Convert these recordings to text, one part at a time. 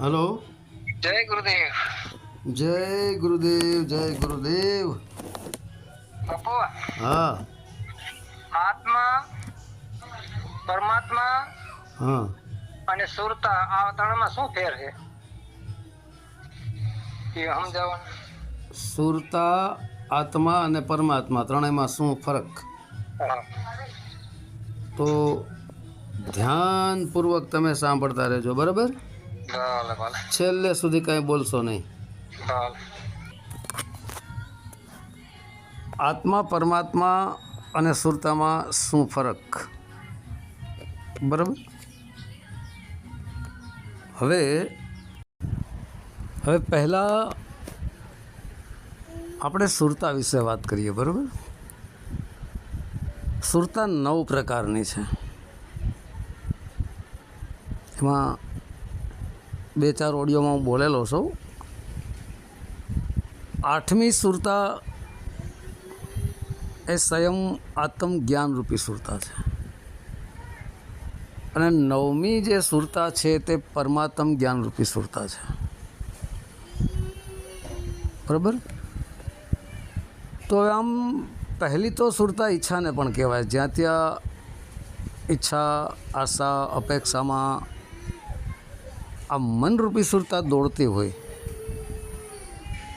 Hello. જય ગુરુદેવ. જય ગુરુદેવ જય ગુરુદેવ. હા. આત્મા પરમાત્મા હા. અને સુરતા આ ત્રણમાં શું ફેર છે? એ સમજાવો. સુરતા આત્મા અને પરમાત્મા ત્રણેયમાં શું ફરક. તો ધ્યાનપૂર્વક તમે સાંભળતા રહેજો બરાબર? છેલ્લે સુધી કંઈ બોલશો નહીં. આત્મા પરમાત્મા અને સુરતામાં શું ફરક? બરાબર? હવે હવે પહેલાં આપણે સુરતા વિશે વાત કરીએ બરાબર? સુરતા નવ પ્રકારની છે. એમાં બે ચાર ઓડિયોમાં હું બોલેલો છું. આઠમી સુરતા એ સ્વયં આત્મ જ્ઞાન રૂપી સુરતા છે. અને નવમી જે સુરતા છે તે પરમાત્મ જ્ઞાન રૂપી સુરતા છે. બરાબર? તો આમ પહેલી તો સુરતા ઈચ્છાને પણ કહેવાય. જ્યાં ત્યાં ઈચ્છા, આશા, અપેક્ષામાં આ મનરૂપી સુરતા દોડતી હોય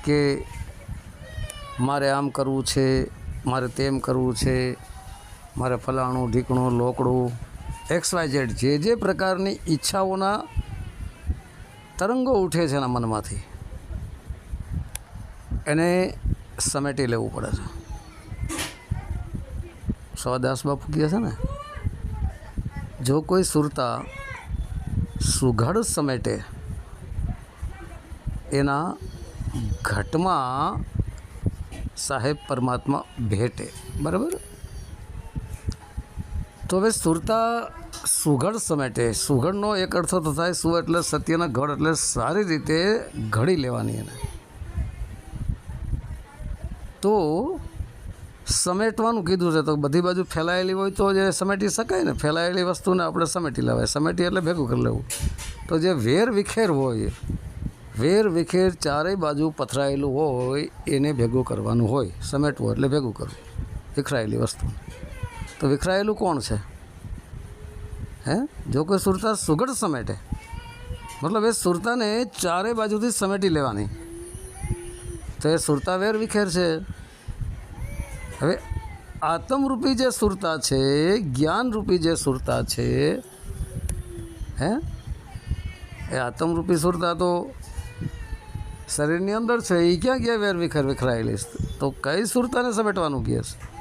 કે મારે આમ કરવું છે, મારે તેમ કરવું છે, મારે ફલાણું, ઢીકણું, લોકડું એક્સ વાય ઝેડ જે જે પ્રકારની ઈચ્છાઓના તરંગો ઉઠે છે એના મનમાંથી, એને સમેટી લેવું પડે છે. સવાદાસ બાપુ કહે છે ને, જો કોઈ સુરતા સુઘડ સમેટે. એના ઘટમાં સાહેબ પરમાત્મા ભેટે. બરાબર? તો હવે સુરતા સુઘડ સમેટે. સુઘડનો એક અર્થ તો થાય સુ એટલે સત્યના ઘડ એટલે સારી રીતે ઘડી લેવાની એને. તો સમેટવાનું કીધું છે, તો બધી બાજુ ફેલાયેલી હોય તો જે સમેટી શકાય ને, ફેલાયેલી વસ્તુને આપણે સમેટી લેવાય. સમેટી એટલે ભેગું કરી લેવું. તો જે વેર વિખેર હોય, વેર વિખેર ચારેય બાજુ પથરાયેલું હોય, એને ભેગું કરવાનું હોય. સમેટવું એટલે ભેગું કરવું. વિખરાયેલી વસ્તુ. તો વિખરાયેલું કોણ છે? હે? જો કોઈ સુરતા સુગડ સમેટે, મતલબ એ સુરતાને ચારે બાજુથી સમેટી લેવાની. તો એ સુરતા વેર વિખેર છે. હવે આત્મરૂપી જે સુરતા છે, જ્ઞાનરૂપી જે સુરતા છે, હે? એ આત્મરૂપી સુરતા તો શરીરની અંદર છે એ ક્યાં ગયા વેર વિખર વિખરાયેલી છે? તો કઈ સુરતાને સમેટવાનું કહે છે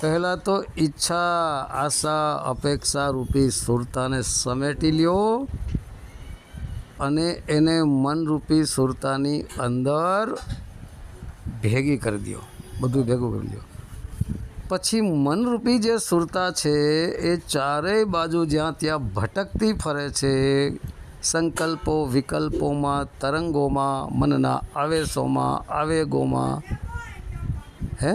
પહેલાં તો ઈચ્છા, આશા, અપેક્ષા રૂપી સુરતાને સમેટી લ્યો અને એને મનરૂપી સુરતાની અંદર ભેગી કરી દો બધું ભેગું કરી લ્યો. પછી મનરૂપી જે સુરતા છે, એ ચારેય બાજુ જ્યાં ત્યાં ભટકતી ફરે છે, સંકલ્પો વિકલ્પોમાં, તરંગોમાં, મનના આવેશોમાં, આવેગોમાં, હે?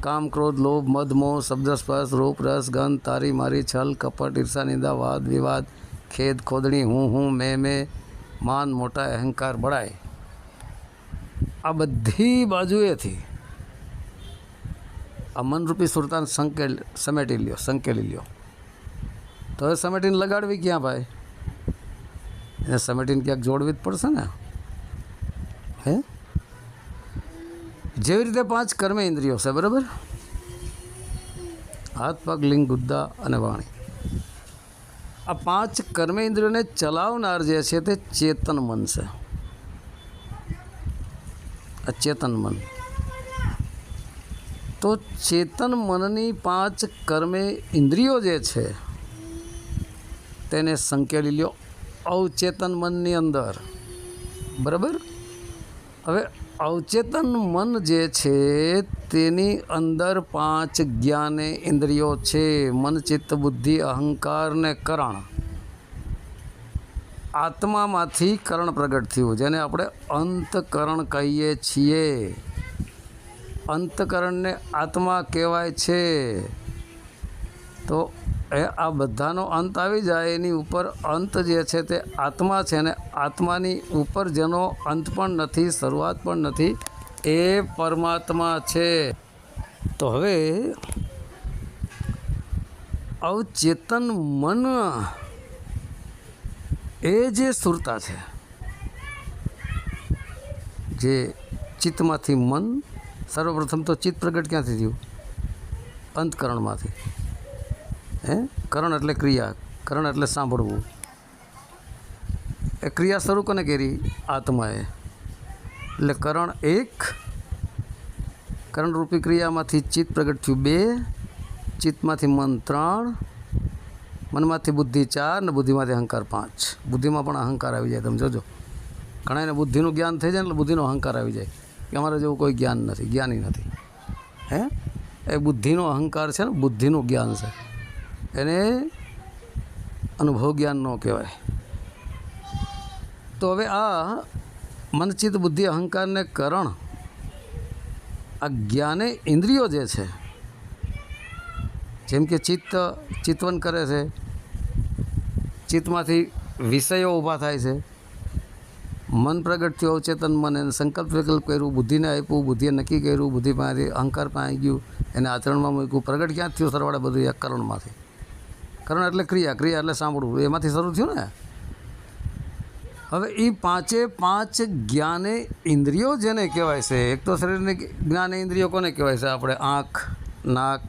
કામ, ક્રોધ, લોભ, મદ શબ્દસ્પર્શ રૂપરસ રૂપ, રસ, ગંધ, તારી મારી છલ, કપટ, ઈર્ષા, નિંદા, વાદ, વિવાદ, ખેદ, ખોદણી, હું હું, મેં મેં, માન, મોટા, અહંકાર બળાય આ બધી બાજુએથી આ મનરૂપી સુરતાને સંકેલ, સમેટી લ્યો, સંકેલી લ્યો. તો હવે સમેટીને લગાડવી ક્યાં ભાઈ? એને સમેટીને ક્યાંક જોડવી જ પડશે ને? હે? જેવી રીતે પાંચ કર્મ ઇન્દ્રિયો છે, બરાબર? હાથ, પગ, લિંગ, ગુદ્દા અને વાણી. આ પાંચ કર્મેન્દ્રિયોને ચલાવનાર જે છે તે ચેતન મન છે. આ ચેતન મન. તો ચેતન મનની પાંચ કર્મે ઇન્દ્રિયો જે છે, તેને સંકેલી લ્યો. અવચેતન મનની અંદર. બરાબર? હવે અવચેતન મન જે છે, તેની અંદર પાંચ જ્ઞાને ઇન્દ્રિયો છે. મન, ચિત્ત, બુદ્ધિ, અહંકાર ને કરણ. આત્મામાંથી કરણ પ્રગટ થયું, જેને આપણે અંતકરણ કહીએ છીએ. અંતકરણને આત્મા કહેવાય છે. તો એ આ બધાનો અંત આવી જાય, એની ઉપર અંત જે છે તે આત્મા છે ને આત્માની ઉપર જેનો અંત પણ નથી, શરૂઆત પણ નથી, એ પરમાત્મા છે. તો હવે અવચેતન મન એ જે સુરતા છે, જે ચિત્તમાંથી મન સર્વપ્રથમ તો ચિત્ત પ્રગટ ક્યાંથી થયું? અંતકરણમાંથી. હે? કરણ એટલે ક્રિયા, કરણ એટલે સાંભળવું. એ ક્રિયા શરૂ કોને કરી? આત્માએ. એટલે કરણ એક, કરણરૂપી ક્રિયામાંથી ચિત્ત પ્રગટ થયું બે, ચિત્તમાંથી મન ત્રણ, મનમાંથી બુદ્ધિ ચાર ને બુદ્ધિમાંથી અહંકાર પાંચ. બુદ્ધિમાં પણ અહંકાર આવી જાય, તમે જોજો. ઘણાને બુદ્ધિનું જ્ઞાન થઈ જાય એટલે બુદ્ધિનો અહંકાર આવી જાય. કે અમારે જેવું કોઈ જ્ઞાન નથી, જ્ઞાની નથી. હે? એ બુદ્ધિનો અહંકાર છે ને, બુદ્ધિનું જ્ઞાન છે. એને અનુભવ જ્ઞાન ન કહેવાય. તો હવે આ મનચિત બુદ્ધિ અહંકારને કરણ આ જ્ઞાને ઇન્દ્રિયો જે છે, જેમ કે ચિત્ત, ચિત્તવન કરે છે, ચિત્તમાંથી વિષયો ઊભા થાય છે મન પ્રગટ થયું, અવચેતન મન એને સંકલ્પ વિકલ્પ કર્યું, બુદ્ધિને આપ્યું, બુદ્ધિએ નક્કી કર્યું, બુદ્ધિ પાસેથી અહંકાર પાસે આવી ગયું. એને આચરણમાં મૂક્યું. પ્રગટ ક્યાં થયું? સરવાળે બધું એક કરણમાંથી. કરણ એટલે ક્રિયા. ક્રિયા એટલે સાંભળવું. એમાંથી શરૂ થયું ને? હવે એ પાંચે પાંચ જ્ઞાને ઇન્દ્રિયો જેને કહેવાય છે. એક તો શરીરની જ્ઞાન ઇન્દ્રિયો કોને કહેવાય છે? આપણે આંખ, નાક,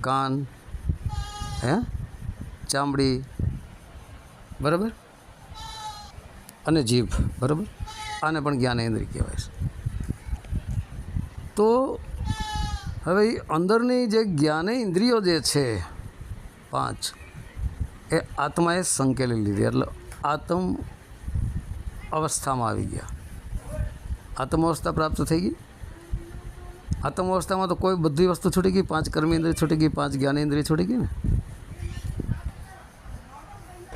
કાન, હે? ચામડી. બરાબર? અને જીભ, બરાબર? આને પણ જ્ઞાનેન્દ્રિય કહેવાય છે. તો હવે અંદરની જે જ્ઞાનેન્દ્રિયો જે છે, પાંચ, એ આત્માએ સંકેલી લીધી. એટલે આત્મ અવસ્થામાં આવી ગયા. આત્મ અવસ્થા પ્રાપ્ત થઈ ગઈ. આત્મ અવસ્થામાં તો કોઈ બધી વસ્તુ છૂટી ગઈ, પાંચ કર્મેન્દ્રિય છૂટી ગઈ, પાંચ જ્ઞાનેન્દ્રિય છૂટી ગઈ ને?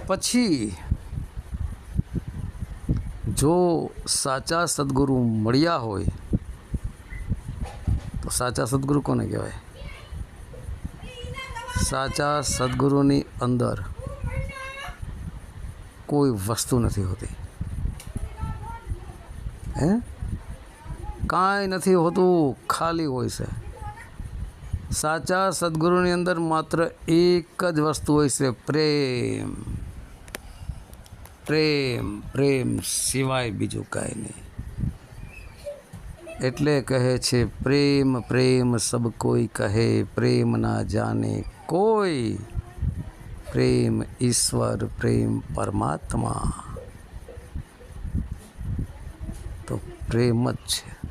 પછી જો સાચા સદગુરુ મળ્યા હોય, તો સાચા સદગુરુ કોને કહેવાય? સાચા સદગુરુની અંદર કોઈ વસ્તુ નથી હોતી. હે? કાંઈ નથી હોતું, ખાલી હોય છે. સાચા સદગુરુની અંદર માત્ર એક જ વસ્તુ હોય છે, પ્રેમ. પ્રેમ પ્રેમ સિવાય બીજું કાંઈ નહીં. એટલે કહે છે, પ્રેમ પ્રેમ સબ કોઈ કહે, પ્રેમ ના જાને કોઈ. પ્રેમ ઈશ્વર, પ્રેમ પરમાત્મા. તો પ્રેમ જ છે.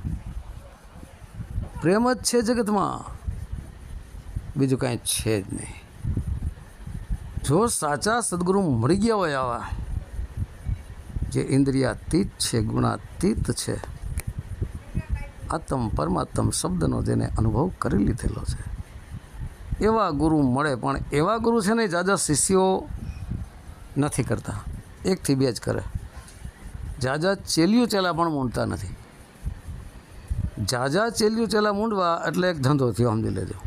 પ્રેમ જ છે જગતમાં. બીજું કાંઈ છે જ નહીં. જો સાચા સદગુરુ મળી ગયા હોય આવા જે ઇન્દ્રિયાતીત છે, ગુણાતીત છે, આત્મ પરમાત્મ શબ્દનો જેને અનુભવ કરી લીધેલો છે. એવા ગુરુ મળે, પણ એવા ગુરુ છે ને જાજા શિષ્યો નથી કરતા. એકથી બે જ કરે. જાજા ચેલિયું ચેલા પણ મૂંડતા નથી. જાજા ચેલિયું ચેલા મૂંડવા એટલે એક ધંધો થયો, સમજી લેજો.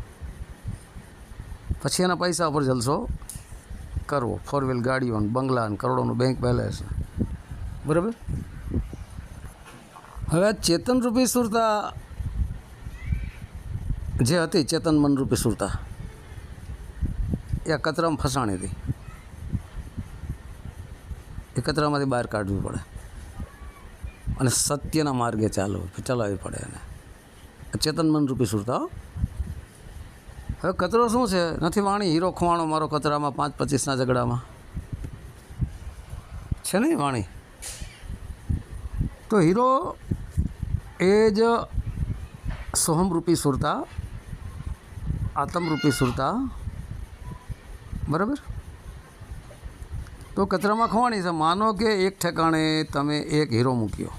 પછી એના પૈસા ઉપર જલસો કરવો. ફોર વ્હીલ ગાડીઓ બંગલા કરોડોનું બેંક બેલેન્સ બરાબર? હવે આ ચેતનરૂપી સુરતા જે હતી, ચેતન મનરૂપી સુરતા, એ કચરામાં ફસાણી હતી. એ કચરામાંથી બહાર કાઢવી પડે. અને સત્યના માર્ગે ચાલવું ચલાવવી પડે એને. ચેતન મનરૂપી સુરતા હો. હવે કચરો શું છે? નથી વાણી? હીરો ખવાણો મારો કચરામાં પાંચ પચીસના ઝઘડામાં. છે નહીં વાણી? તો હીરો એ જ સોહમરૂપી સુરતા, આતમરૂપી સુરતા, બરાબર? તો કચરામાં ખવાણી છે. માનો કે એક ઠેકાણે તમે એક હીરો મૂક્યો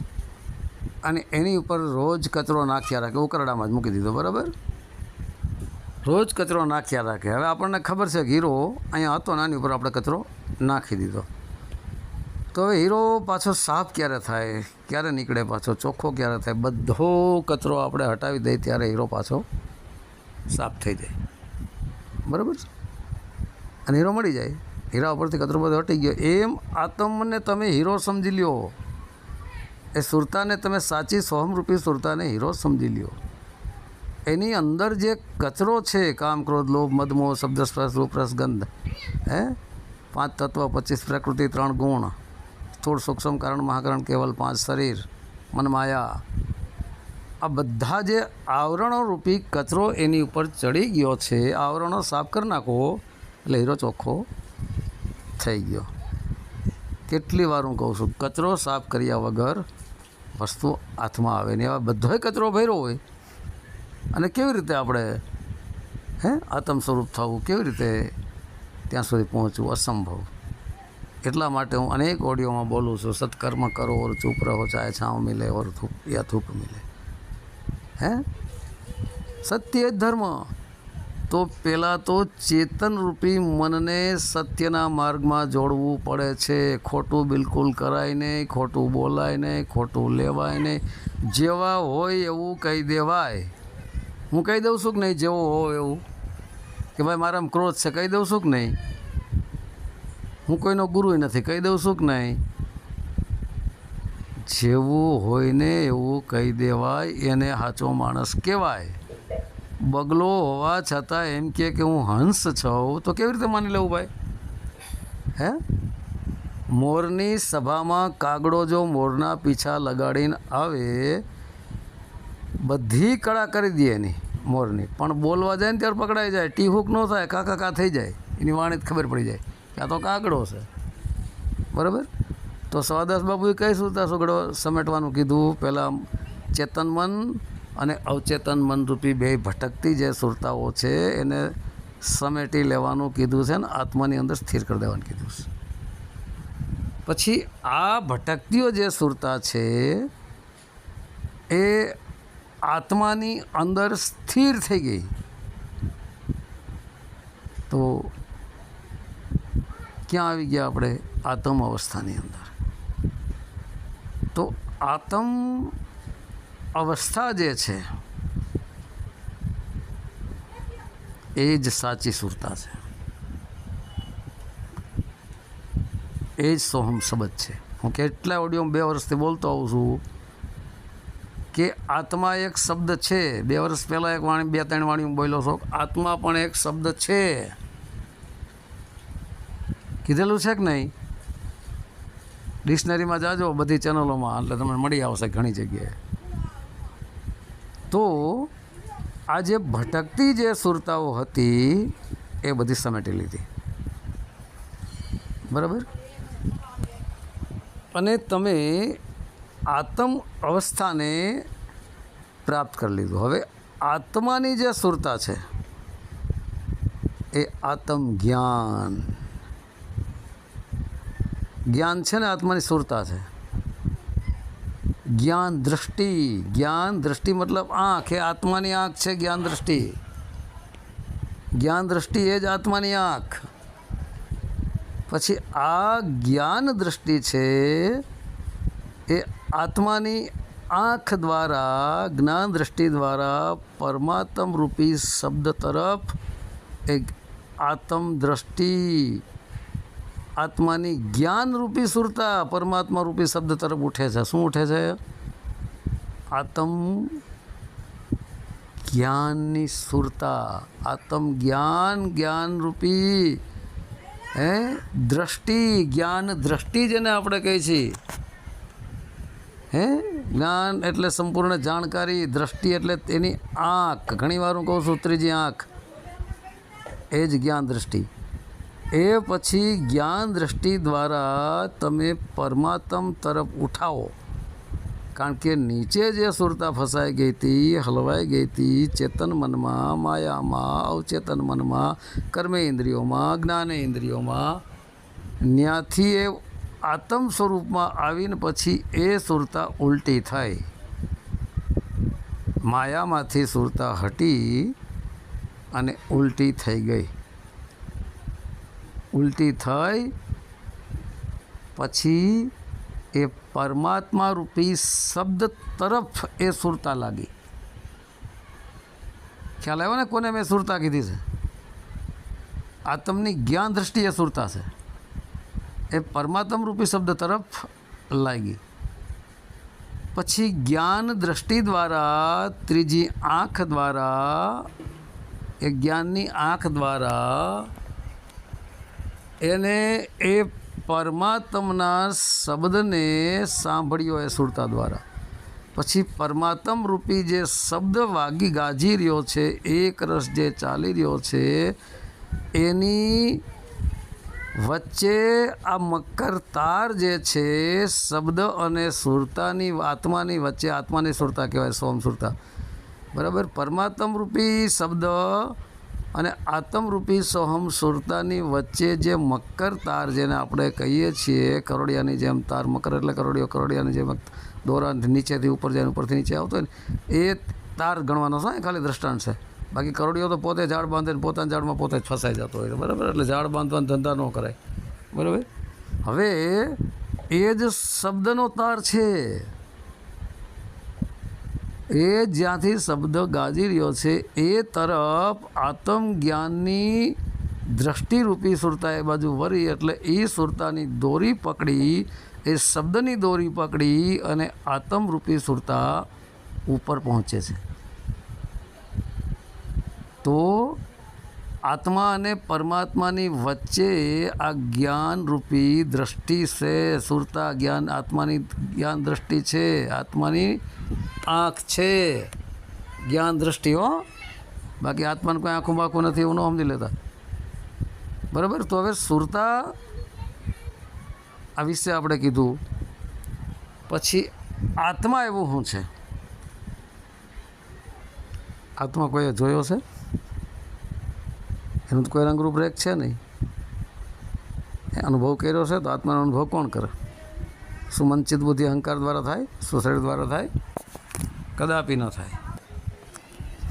અને એની ઉપર રોજ કચરો નાખ્યા રાખે. ઉકરડામાં જ મૂકી દીધો, બરાબર? રોજ કચરો નાખ્યા રાખે. હવે આપણને ખબર છે કે હીરો અહીંયા હતો ને આની ઉપર આપણે કચરો નાખી દીધો. તો હવે હીરો પાછો સાફ ક્યારે થાય? ક્યારે નીકળે પાછો? ચોખ્ખો ક્યારે થાય? બધો કચરો આપણે હટાવી દઈએ ત્યારે હીરો પાછો સાફ થઈ જાય. બરાબર છે? અને હીરો મળી જાય. હીરા ઉપરથી કચરો બધો હટી ગયો. એમ આત્મને તમે હીરો સમજી લ્યો. એ સુરતાને તમે સાચી સોહમરૂપી સુરતાને હીરો સમજી લ્યો. એની અંદર જે કચરો છે, કામ, ક્રોધ, લોભ મદમો શબ્દ, સ્પર્શ, રૂપ, રસ, ગંધ, હે? પાંચ તત્વ, પચીસ પ્રકૃતિ, ત્રણ ગુણ. સ્થૂળ સૂક્ષ્મ કારણ, મહાકરણ કેવલ પાંચ શરીર, મન માયા. આ બધા જે આવરણો રૂપી કચરો એની ઉપર ચડી ગયો છે, આવરણો સાફ કરી નાખો, એટલે હીરો ચોખ્ખો થઈ ગયો. કેટલી વાર હું કહું છું, કચરો સાફ કર્યા વગર વસ્તુ હાથમાં આવે ને એવા બધોય કચરો ભર્યો હોય. અને કેવી રીતે આપણે, હે આત્મ સ્વરૂપ થવું? કેવી રીતે ત્યાં સુધી પહોંચવું? અસંભવ. એટલા માટે હું અનેક ઓડિયોમાં બોલું છું. સત્કર્મ કરો, ઓર ચૂપ રહો, ચાહે છાંવ મિલે ઓર થૂપ યા થૂપ મિલે. હે? સત્ય જ ધર્મ. તો પહેલાં તો ચેતનરૂપી મનને સત્યના માર્ગમાં જોડવું પડે છે. ખોટું બિલકુલ કરાય નહીં, ખોટું બોલાય નહીં, ખોટું લેવાય નહીં. જેવા હોય એવું કહી દેવાય. હું કહી દઉં છું કે નહીં, જેવો હોય એવું. કે ભાઈ મારામાં ક્રોધ છે, કહી દઉં છું કે નહીં? હું કોઈનો ગુરુય નથી, કહી દઉં છું કે નહીં? જેવું હોય ને એવું કહી દેવાય, એને સાચો માણસ કહેવાય. બગલો હોવા છતાં એમ કે હું હંસ છું, તો કેવી રીતે માની લેવું ભાઈ? હે? મોરની સભામાં કાગડો જો મોરના પીછા લગાડીને આવે, બધી કળા કરી દે એની મોરની. પણ બોલવા જાય ને ત્યારે પકડાઈ જાય ટી હુક ન થાય, કાકા કા થઈ જાય, એની વાણી ખબર પડી જાય. આ તો કાગડો છે. બરાબર? તો સવાદાસ બાબુએ કઈ સુરતા સુગડો સમેટવાનું કીધું. પહેલાં ચેતન મન અને અવચેતન મન રૂપી બે ભટકતી જે સુરતાઓ છે, એને સમેટી લેવાનું કીધું છે ને આત્માની અંદર સ્થિર કરી દેવાનું કીધું છે. પછી આ ભટકતીઓ જે સુરતા છે, એ આત્માની અંદર સ્થિર થઈ ગઈ. તો ક્યાં આવી ગયા આપણે? આતમ અવસ્થાની અંદર. તો આતમ અવસ્થા જે છે, એ જ સાચી સુરતા છે. એ જ સોહમ શબ્દ છે. હું કેટલા ઓડિયો બે વર્ષથી બોલતો આવું છું કે આત્મા એક શબ્દ છે. બે વર્ષ પહેલાં એક વાણી, બે, ત્રણ વાણી હું બોલ્યો છું. આત્મા પણ એક શબ્દ છે. કીધેલું છે કે નહીં? ડિક્શનરીમાં જાજો, બધી ચેનલોમાં એટલે તમને મળી આવશે ઘણી જગ્યાએ. તો, આ જે ભટકતી જે સુરતાઓ હતી, એ બધી સમેટી લીધી. બરાબર? અને તમે આત્મ અવસ્થાને પ્રાપ્ત કરી લીધું. હવે, આત્માની જે સુરતા છે, એ આત્મ જ્ઞાન જ્ઞાન છે ને આત્માની સુરતા છે. જ્ઞાન દ્રષ્ટિ જ્ઞાન દ્રષ્ટિ મતલબ આંખ, એ આત્માની આંખ છે જ્ઞાન દ્રષ્ટિ. જ્ઞાન દ્રષ્ટિ એ જ આત્માની આંખ. પછી આ જ્ઞાન દ્રષ્ટિ છે, એ આત્માની આંખ દ્વારા, જ્ઞાન દ્રષ્ટિ દ્વારા પરમાત્મ રૂપી શબ્દ તરફ એક આત્મ દ્રષ્ટિ આત્માની જ્ઞાન રૂપી સુરતા પરમાત્મા રૂપી શબ્દ તરફ ઉઠે છે. શું ઉઠે છે? આત્મ જ્ઞાનની સુરતા. આત્મ જ્ઞાન જ્ઞાન રૂપી હે? દ્રષ્ટિ, જ્ઞાન દ્રષ્ટિ જેને આપણે કહીએ છીએ. હે? જ્ઞાન એટલે સંપૂર્ણ જાણકારી, દ્રષ્ટિ એટલે તેની આંખ. ઘણીવાર હું કહું છું, ત્રીજી આંખ. એ જ જ્ઞાન દ્રષ્ટિ. એ પછી જ્ઞાન દ્રષ્ટિ દ્વારા તમે પરમાત્મ તરફ ઉઠાવો. કારણ કે નીચે જે સુરતા ફસાઈ ગઈ હતી, હલવાઈ ગઈ હતી, ચેતન મનમાં, માયામાં, અવચેતન મનમાં કર્મેન્દ્રિયોમાં જ્ઞાનેન્દ્રિયોમાં ત્યાંથી એ આત્મ સ્વરૂપમાં આવીને પછી એ સુરતા ઉલટી થઈ માયામાંથી સુરતા હટી અને ઉલટી થઈ ગઈ. ઉલટી થઈ, પછી એ પરમાત્મા રૂપી શબ્દ તરફ એ સુરતા લાગી. ખ્યાલ આવ્યો ને કોને મેં સુરતા કીધી છે? આત્મની જ્ઞાન દ્રષ્ટિએ સુરતા છે. એ પરમાત્મ રૂપી શબ્દ તરફ લાગી. પછી જ્ઞાન દ્રષ્ટિ દ્વારા, ત્રીજી આંખ દ્વારા, એ જ્ઞાનની આંખ દ્વારા એને એ પરમાત્મના શબ્દને સાંભળ્યો એ સુરતા દ્વારા. પછી પરમાત્મ રૂપી જે શબ્દ વાગી ગાજી રહ્યો છે, એક રસ જે ચાલી રહ્યો છે, એની વચ્ચે આ મકર તાર જે છે, શબ્દ અને સુરતાની આત્માની વચ્ચે, આત્માની સુરતા કહેવાય સોમ સુરતા. બરાબર? પરમાત્મ રૂપી શબ્દ અને આતમરૂપી સોહમ સુરતાની વચ્ચે જે મકર તાર જેને આપણે કહીએ છીએ, કરોડિયાની જેમ તાર મકર એટલે કરોડિયો, કરોડિયાની જેમ દોરા નીચેથી ઉપર જાય ઉપરથી નીચે આવતો હોય ને, એ તાર ગણવાનો છે ખાલી દ્રષ્ટાંત છે. બાકી કરોડિયો તો પોતે ઝાડ બાંધે પોતાના ઝાડમાં પોતે જ ફસાઈ જતો હોય બરાબર? એટલે ઝાડ બાંધવાનો ધંધા ન કરાય. બરાબર? હવે એ જ શબ્દનો તાર છે. એ જ્યાંથી શબ્દ ગાજી રહ્યો છે, એ તરફ આત્મજ્ઞાનની દ્રષ્ટિરૂપી સુરતા એ બાજુ વરી એટલે એ સુરતાની દોરી પકડી, એ શબ્દની દોરી પકડી અને આત્મરૂપી સુરતા ઉપર પહોંચે છે. તો આત્મા અને પરમાત્માની વચ્ચે આ જ્ઞાનરૂપી દ્રષ્ટિ છે. સુરતા જ્ઞાન, આત્માની જ્ઞાન દ્રષ્ટિ છે. આત્માની આંખ છે. જ્ઞાન દ્રષ્ટિ, હો. બાકી આત્માને કોઈ આંખું બાખું નથી એવું ન સમજી લેતા. બરાબર? તો હવે સુરતા આ વિશે આપણે કીધું. પછી આત્મા એવું શું છે? આત્મા કોઈએ જોયો છે? એનું તો કોઈ રંગરૂપ રેખ છે નહીં. એ અનુભવ કર્યો છે, તો આત્માનો અનુભવ કોણ કરે? શું મનચિત બુદ્ધિ અહંકાર દ્વારા થાય સુસેડ દ્વારા થાય, કદાપી ન થાય.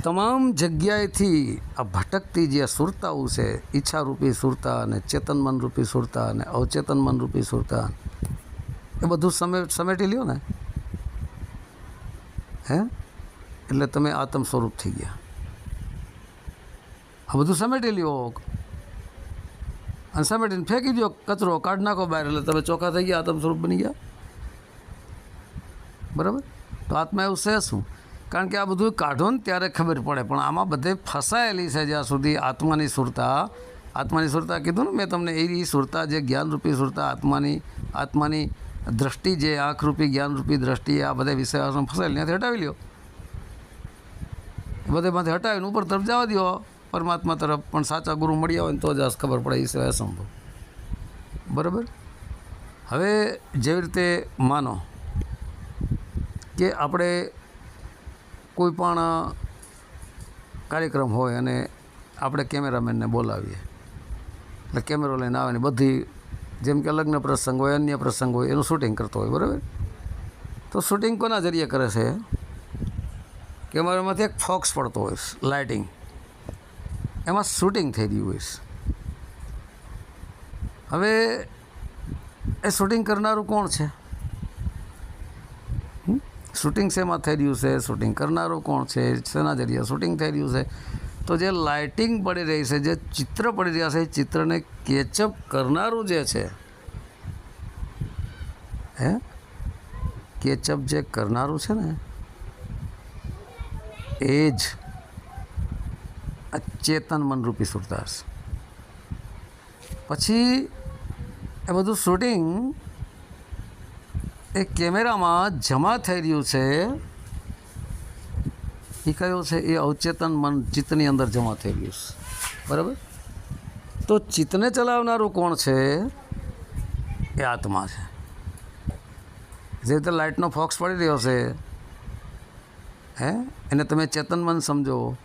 તમામ જગ્યાએથી આ ભટકતી જે સુરતાઓ છે, ઈચ્છારૂપી સુરતા અને ચેતન મનરૂપી સુરતા અને અવચેતન મનરૂપી સુરતા, એ બધું સમે, સમેટી લ્યો ને. હે? એટલે તમે આત્મ સ્વરૂપ થઈ ગયા. આ બધું સમેટી લ્યો. અને સમેટીને ફેંકી દો કચરો, કાઢ નાખો બહાર, એટલે તમે ચોખ્ખા થઈ ગયા, આત્મ સ્વરૂપ બની ગયા. બરાબર? તો આત્મા એવું છે શું? કારણ કે આ બધું કાઢો ને ત્યારે ખબર પડે. પણ આમાં બધે ફસાયેલી છે જ્યાં સુધી આત્માની સુરતા. આત્માની સુરતા કીધું ને મેં તમને, એ સુરતા જે જ્ઞાનરૂપી સુરતા, આત્માની આત્માની દ્રષ્ટિ જે આંખરૂપી, જ્ઞાનરૂપી દ્રષ્ટિ, આ બધા વિષયો ફસાયેલી ત્યાંથી હટાવી લ્યો. બધે માંથી હટાવીને ઉપર તરફ જવા દો પરમાત્મા તરફ પણ સાચા ગુરુ મળ્યા હોય તો જ આ ખબર પડે એ સિવાય અસંભવ. બરાબર? હવે જેવી રીતે માનો કે આપણે કોઈ પણ કાર્યક્રમ હોય અને આપણે કેમેરામેનને બોલાવીએ, એટલે કેમેરો લઈને આવે ને બધી, જેમ કે લગ્ન પ્રસંગ હોય, અન્ય પ્રસંગ હોય, એનું શૂટિંગ કરતો હોય, બરાબર? તો શૂટિંગ કોના જરીએ કરે છે? કેમેરામાંથી એક ફોક્સ પડતો હોય, લાઇટિંગ. એમાં શૂટિંગ થઈ રહ્યું હોય છે. હવે એ શૂટિંગ કરનારું કોણ છે? શૂટિંગ શેમાં થઈ રહ્યું છે? શૂટિંગ કરનારો કોણ છે? શેના જરિયા શૂટિંગ થઈ રહ્યું છે? તો જે લાઇટિંગ પડી રહી છે, જે ચિત્ર પડી રહ્યા છે, એ ચિત્રને કેચઅપ કરનારું જે છે, હે? કેચઅપ જે કરનારું છે ને, એ જ ચેતન મનરૂપી સુરતા છે પછી એ બધું શૂટિંગ એ કેમેરામાં જમા થઈ રહ્યું છે. એ કયો છે? એ અવચેતન મન ચિત્તની અંદર જમા થઈ રહ્યું છે. બરાબર? તો ચિત્તને ચલાવનારું કોણ છે? એ આત્મા છે. જે રીતે લાઇટનો ફોક્સ પડી રહ્યો છે, હે? એને તમે ચેતન મન સમજો.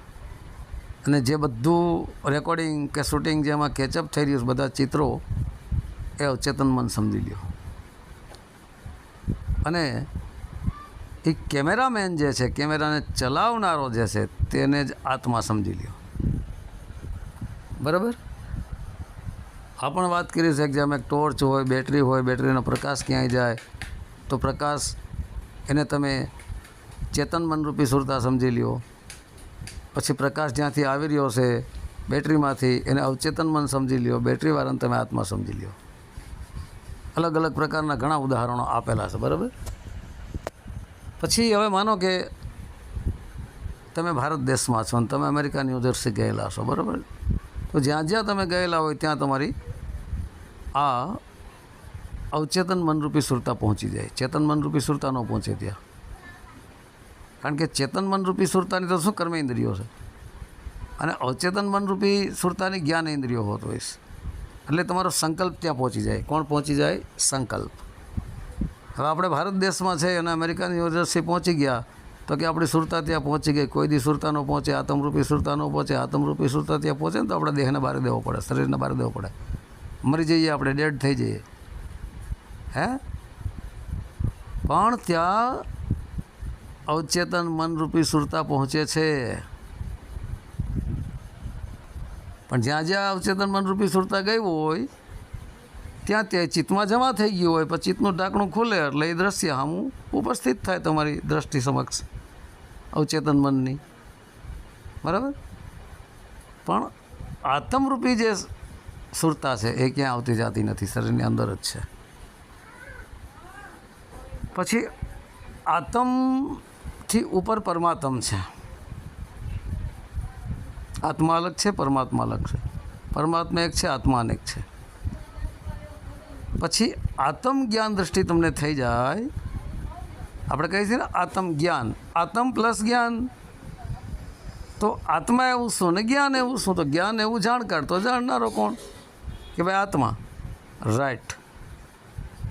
અને જે બધું રેકોર્ડિંગ કે શૂટિંગ જેમાં કેચઅપ થઈ રહ્યું છે, બધા ચિત્રો, એ અવચેતન મન સમજી લ્યો. અને એ કેમેરામેન જે છે, કેમેરાને ચલાવનારો જે છે, તેને જ આત્મા સમજી લ્યો. બરાબર? આ પણ વાત કરી છે કે જેમ એક ટોર્ચ હોય બેટરી હોય બેટરીનો પ્રકાશ ક્યાંય જાય, તો પ્રકાશ એને તમે ચેતન મનરૂપી સુરતા સમજી લ્યો. પછી પ્રકાશ જ્યાંથી આવી રહ્યો છે, બેટરીમાંથી એને અવચેતન મન સમજી લ્યો બેટરીવાળાને તમે આત્મા સમજી લ્યો. અલગ અલગ પ્રકારના ઘણા ઉદાહરણો આપેલા છે, બરાબર? પછી હવે માનો કે તમે ભારત દેશમાં છો અને તમે અમેરિકા ન્યૂજર્સી ગયેલા છો, બરાબર? તો જ્યાં જ્યાં તમે ગયેલા હોય, ત્યાં તમારી આ અવચેતન મનરૂપી સુરતા પહોંચી જાય. ચેતન મનરૂપી સુરતા ન પહોંચે ત્યાં. કારણ કે ચેતન મનરૂપી સુરતાની તો શું કર્મેન્દ્રિયો છે? અને અચેતન મનરૂપી સુરતાની જ્ઞાન ઇન્દ્રિયો હોત હોય એટલે તમારો સંકલ્પ ત્યાં પહોંચી જાય. કોણ પહોંચી જાય? સંકલ્પ. હવે આપણે ભારત દેશમાં છે અને અમેરિકન યુનિવર્સિટી પહોંચી ગયા, તો કે આપણી સુરતા ત્યાં પહોંચી ગઈ. કોઈ દી સુરતા ન પહોંચે, આતમરૂપી સુરતા ન પહોંચે, આતમરૂપી સુરતા ત્યાં પહોંચે ને તો આપણે દેહને બહાર દેવો પડે, શરીરને બહાર દેવો પડે. મરી જઈએ આપણે, ડેડ થઈ જઈએ. હે? પણ ત્યાં અવચેતન મનરૂપી સુરતા પહોંચે છે. પણ જ્યાં જ્યાં અવચેતન મનરૂપી સુરતા ગયું હોય, ત્યાં તે ચિત્તમાં જમા થઈ ગયું હોય પછી ચિત્તનું ઢાંકણું ખુલે એટલે એ દ્રશ્ય સામું ઉપસ્થિત થાય તમારી દ્રષ્ટિ સમક્ષ, અવચેતન મનની. બરાબર? પણ આત્મરૂપી જે સુરતા છે, એ ક્યાં આવતી જતી નથી, શરીરની અંદર જ છે. પછી આત્મથી ઉપર પરમાત્મ છે. આત્મા અલગ છે પરમાત્મા અલગ છે. પરમાત્મા એક છે આત્મા અનેક છે. પછી આત્મ જ્ઞાન દ્રષ્ટિ તમને થઈ જાય. આપણે કહીએ છીએ ને આત્મ જ્ઞાન. આત્મ પ્લસ જ્ઞાન. તો આત્મા એવું શું? ને જ્ઞાન એવું શું? તો જ્ઞાન એવું જાણકાર. તો જાણનારો કોણ? કે ભાઈ આત્મા. રાઈટ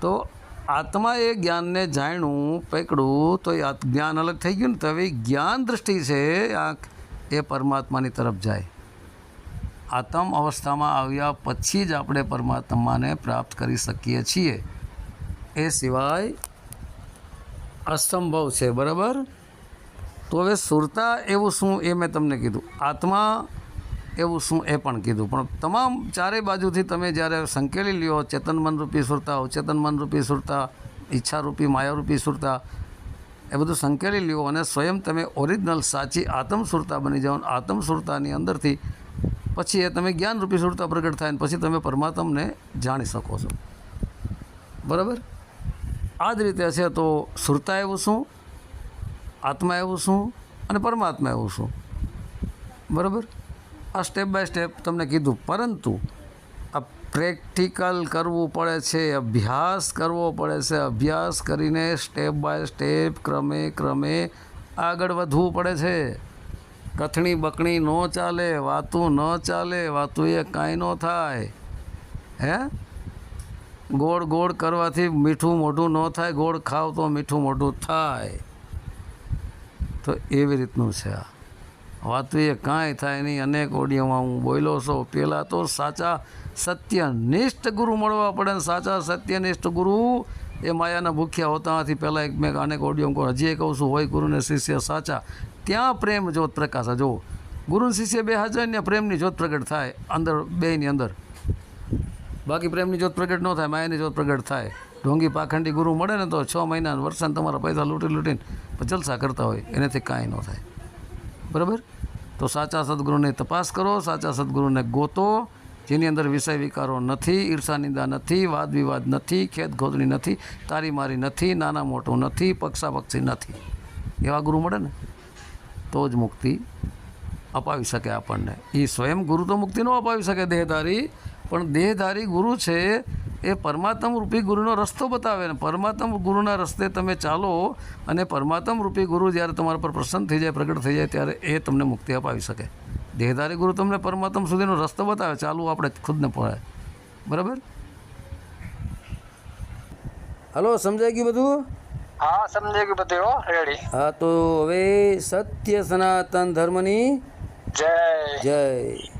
તો આત્મા એ જ્ઞાનને જાણ્યું પકડું તો એ જ્ઞાન અલગ થઈ ગયું ને, તો હવે જ્ઞાન દ્રષ્ટિ છે, આ એ પરમાત્માની તરફ જાય. આત્મ અવસ્થામાં આવ્યા પછી જ આપણે પરમાત્માને પ્રાપ્ત કરી શકીએ છીએ. એ સિવાય અસંભવ છે, બરાબર? તો હવે સુરતા એવું શું, એ મેં તમને કીધું. આત્મા એવું શું એ પણ કીધું. પણ તમામ ચારેય બાજુથી તમે જ્યારે સંકેલી લ્યો, ચેતન મનરૂપી સુરતા, અવચેતન મનરૂપી સુરતા, ઈચ્છારૂપી, માયારૂપી સુરતા, એ બધું સંકેલી લ્યો અને સ્વયં તમે ઓરિજિનલ સાચી આત્મ સુરતા બની જાઓ આત્મ સુરતાની અંદરથી પછી એ તમે જ્ઞાનરૂપી સુરતા પ્રગટ થાય ને પછી તમે પરમાત્મને જાણી શકો છો. બરાબર? આ જ રીતે છે તો સુરતા એવું શું? આત્મા એવું શું? અને પરમાત્મા એવું શું? બરાબર? આ સ્ટેપ બાય સ્ટેપ તમને કીધું. પરંતુ આ પ્રેક્ટિકલ કરવું પડે છે, અભ્યાસ કરવો પડે છે. અભ્યાસ કરીને સ્ટેપ બાય સ્ટેપ ક્રમે ક્રમે આગળ વધવું પડે છે. કથણી બકણી ન ચાલે, વાતું ન ચાલે, વાતું એ કાંઈ ન થાય. હે? ગોળ ગોળ કરવાથી મીઠું મોઢું ન થાય, ગોળ ખાવ તો મીઠું મોઢું થાય. તો એવી રીતનું છે આ. વાતું એ કાંઈ થાય નહીં. અનેક ઓડિયોમાં હું બોલ્યો છું. પહેલાં તો સાચા સત્યનિષ્ઠ ગુરુ મળવા પડે ને સાચા સત્યનિષ્ઠ ગુરુ એ માયાના ભૂખ્યા હોતા નથી. પહેલાં એક મેં અનેક ઓડિયો કહું હજી કહું છું, હોય ગુરુને શિષ્ય સાચા, ત્યાં પ્રેમ જોત પ્રકાશ. જુઓ ગુરુ શિષ્ય બે હાજર ને પ્રેમની જોત પ્રગટ થાય અંદર બેની અંદર. બાકી પ્રેમની જોત પ્રગટ ન થાય, માયાની જોત પ્રગટ થાય. ઢોંગી પાખંડી ગુરુ મળે ને તો છ મહિના વર્ષાને તમારા પૈસા લૂંટી લૂંટીને જલસા કરતા હોય. એનાથી કાંઈ ન થાય. બરાબર? તો સાચા સદગુરુની તપાસ કરો, સાચા સદગુરુને ગોતો. જેની અંદર વિષય વિકારો નથી, ઈર્ષા નિંદા નથી, વાદ વિવાદ નથી ખેત ખોદણી નથી, તારી મારી નથી, નાના મોટું નથી પક્ષાપક્ષી નથી. એવા ગુરુ મળે ને? તો જ મુક્તિ અપાવી શકે આપણને. એ સ્વયં ગુરુ તો મુક્તિ ન અપાવી શકે દેહધારી, પણ દેહધારી ગુરુ છે એ પરમાત્મ રૂપી ગુરુનો રસ્તો બતાવે ને પરમાત્મ ગુરુના રસ્તે તમે ચાલો અને પરમાત્મ રૂપી ગુરુ જ્યારે તમારા પર પ્રસન્ન થઈ જાય પ્રગટ થઈ જાય ત્યારે એ તમને મુક્તિ અપાવી શકે. દેહધારી ગુરુ તમને પરમાત્મ સુધીનો રસ્તો બતાવે ચાલુ આપણે ખુદને પડાય બરાબર? હલો સમજાઈ ગયું બધું? હા સમજાઈ ગયું બધું હો રેડી હા તો હવે સત્ય સનાતન ધર્મની જય. જય.